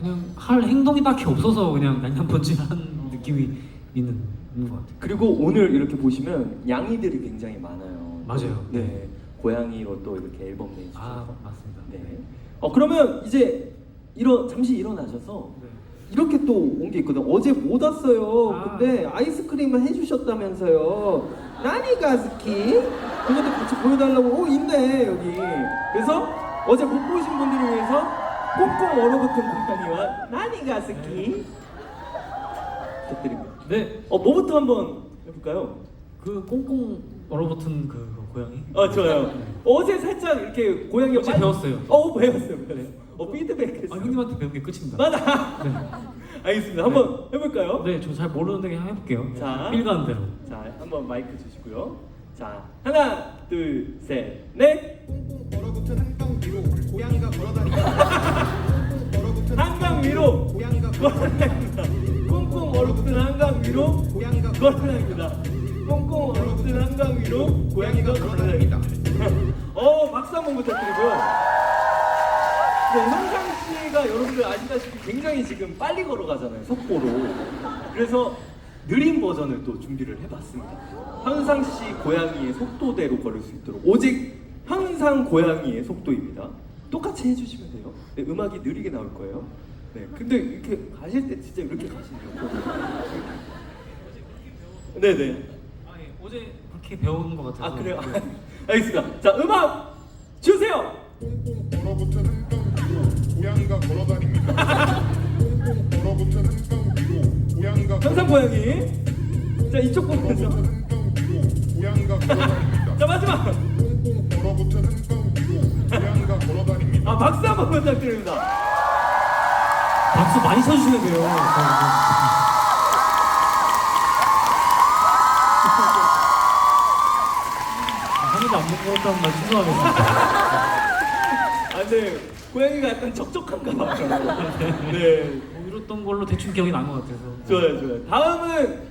그냥 할 행동이 딱히 없어서 그냥 냥냥펀치한 느낌이 있는, 있는 것 같아요. 그리고 오늘 이렇게 보시면 양이들이 굉장히 많아요. 맞아요. 네. 고양이로 또 이렇게 앨범 내주셔서. 아 맞습니다. 네. 어 그러면 이제 일어 잠시 일어나셔서 네. 이렇게 또 온 게 있거든. 어제 못 왔어요. 아. 근데 아이스크림을 해주셨다면서요. 나니가 스키 그것도 같이 보여달라고. 오 있네 여기. 그래서 어제 못 보신 분들을 위해서 꽁꽁 얼어붙은 고양이와 나니가 스키 부탁드립니다. 네, 어 뭐부터 한번 해볼까요? 그 꽁꽁 얼어붙은 그 고양이. 어 좋아요. 어제 살짝 이렇게 고양이 어제 배웠어요. 어 배웠어요. 네. 어 피드백 했어요. 아 형님한테 배운 게 끝입니다. 맞아. 네, 알겠습니다. 한번 해볼까요? 네, 저 잘 모르는데 그냥 해볼게요. 자. 필 가는 대로. 자, 한번 마이크 주시고요. 자, 하나, 둘, 셋, 넷. 얼어붙은 한강 위로 고양이가 걸어다니다. 걸어다닙니다. 꽁꽁 얼어붙은 한강 위로 고양이가 걸어다닙니다. 꽁꽁 얼어붙은 한강 위로 고양이가 걸어다닙니다. 어, 박수 한번 부탁드리고요. 네, 현상 씨가 여러분들 아시다시피 굉장히 지금 빨리 걸어가잖아요, 속보로. 그래서 느린 버전을 또 준비를 해봤습니다. 현상 씨 고양이의 속도대로 걸을 수 있도록 오직 현상 고양이의 속도입니다. 똑같이 해주시면 돼요. 네, 음악이 느리게 나올 거예요. 네, 근데 이렇게 가실 때 진짜 이렇게 가시네요. 네네. 아, 예. 어제 그렇게 배운 것 같아서. 아 그래요? 네. 알겠습니다. 자 음악 주세요. 꽁꽁 얼어붙은 한강 위로 고양이가 걸어다닙니다. 꽁꽁 얼어붙은 한강 위로 고양이가 현상 고양이. 자 이쪽 보면서. 얼어붙은 위로 고양이가 걸어다닙니다. 자 마지막. 꽁꽁 얼어붙은 한강 위로 고양이가 걸어다닙니다. 아 박수 한번 부탁드립니다. 박수 많이 쳐주시면 돼요. 하나도 안 먹었다는 말 죄송하겠습니다. 아 근데 고양이가 약간 적적한가 봐요. 네. 뭐 이랬던 걸로 대충 기억이 난 것 같아서. 좋아요 좋아요. 다음은